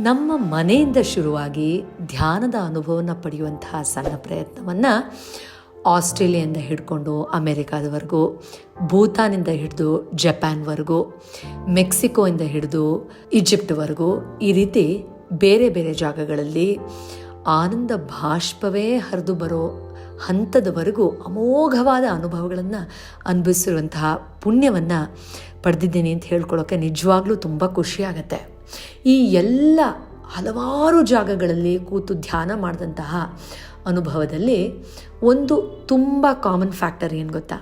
ನಮ್ಮ ಮನೆಯಿಂದ ಶುರುವಾಗಿ ಧ್ಯಾನದ ಅನುಭವನ ಪಡೆಯುವಂತಹ ಸಣ್ಣ ಪ್ರಯತ್ನವನ್ನು ಆಸ್ಟ್ರೇಲಿಯಿಂದ ಹಿಡ್ಕೊಂಡು ಅಮೇರಿಕಾದವರೆಗೂ, ಭೂತಾನಿಂದ ಹಿಡಿದು ಜಪಾನ್ವರೆಗೂ, ಮೆಕ್ಸಿಕೋಯಿಂದ ಹಿಡಿದು ಈಜಿಪ್ಟ್ವರೆಗೂ ಈ ರೀತಿ ಬೇರೆ ಬೇರೆ ಜಾಗಗಳಲ್ಲಿ ಆನಂದ ಭಾಷ್ಪವೇ ಹರಿದು ಬರೋ ಹಂತದವರೆಗೂ ಅಮೋಘವಾದ ಅನುಭವಗಳನ್ನು ಅನುಭವಿಸಿರುವಂತಹ ಪುಣ್ಯವನ್ನು ಪಡೆದಿದ್ದೀನಿ ಅಂತ ಹೇಳ್ಕೊಳ್ಳೋಕ್ಕೆ ನಿಜವಾಗ್ಲೂ ತುಂಬ ಖುಷಿಯಾಗತ್ತೆ ಈ ಎಲ್ಲ ಹಲವಾರು ಜಾಗಗಳಲ್ಲಿ ಕೂತು ಧ್ಯಾನ ಮಾಡಿದಂತಹ ಅನುಭವದಲ್ಲಿ ಒಂದು ತುಂಬ ಕಾಮನ್ ಫ್ಯಾಕ್ಟರ್ ಏನು ಗೊತ್ತಾ?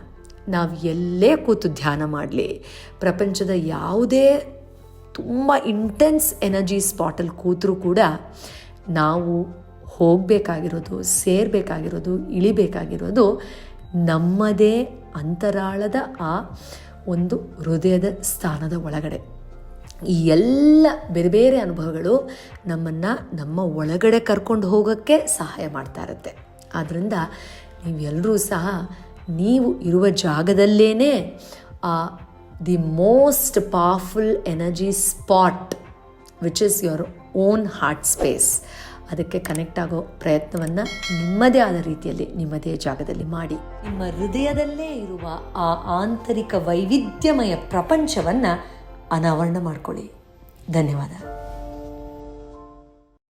ನಾವು ಎಲ್ಲೇ ಕೂತು ಧ್ಯಾನ ಮಾಡಲಿ, ಪ್ರಪಂಚದ ಯಾವುದೇ ತುಂಬ ಇಂಟೆನ್ಸ್ ಎನರ್ಜಿ ಸ್ಪಾಟಲ್ಲಿ ಕೂತರೂ ಕೂಡ ನಾವು ಹೋಗಬೇಕಾಗಿರೋದು, ಸೇರಬೇಕಾಗಿರೋದು, ಇಳಿಬೇಕಾಗಿರೋದು ನಮ್ಮದೇ ಅಂತರಾಳದ ಆ ಒಂದು ಹೃದಯದ ಸ್ಥಾನದ ಒಳಗಡೆ. ಈ ಎಲ್ಲ ಬೇರೆ ಬೇರೆ ಅನುಭವಗಳು ನಮ್ಮನ್ನು ನಮ್ಮ ಒಳಗಡೆ ಕರ್ಕೊಂಡು ಹೋಗೋಕ್ಕೆ ಸಹಾಯ ಮಾಡ್ತಾ ಇರುತ್ತೆ. ಆದ್ದರಿಂದ ನೀವೆಲ್ಲರೂ ಸಹ ನೀವು ಇರುವ ಜಾಗದಲ್ಲೇ ಆ the most powerful energy spot which is your own heart space ಅದಕ್ಕೆ ಕನೆಕ್ಟ್ ಆಗೋ ಪ್ರಯತ್ನವನ್ನು ನಿಮ್ಮದೇ ಆದ ರೀತಿಯಲ್ಲಿ ನಿಮ್ಮದೇ ಜಾಗದಲ್ಲಿ ಮಾಡಿ. ನಿಮ್ಮ ಹೃದಯದಲ್ಲೇ ಇರುವ ಆ ಆಂತರಿಕ ವೈವಿಧ್ಯಮಯ ಪ್ರಪಂಚವನ್ನು ಅನಾವರಣ ಮಾಡಿಕೊಳ್ಳಿ. ಧನ್ಯವಾದ.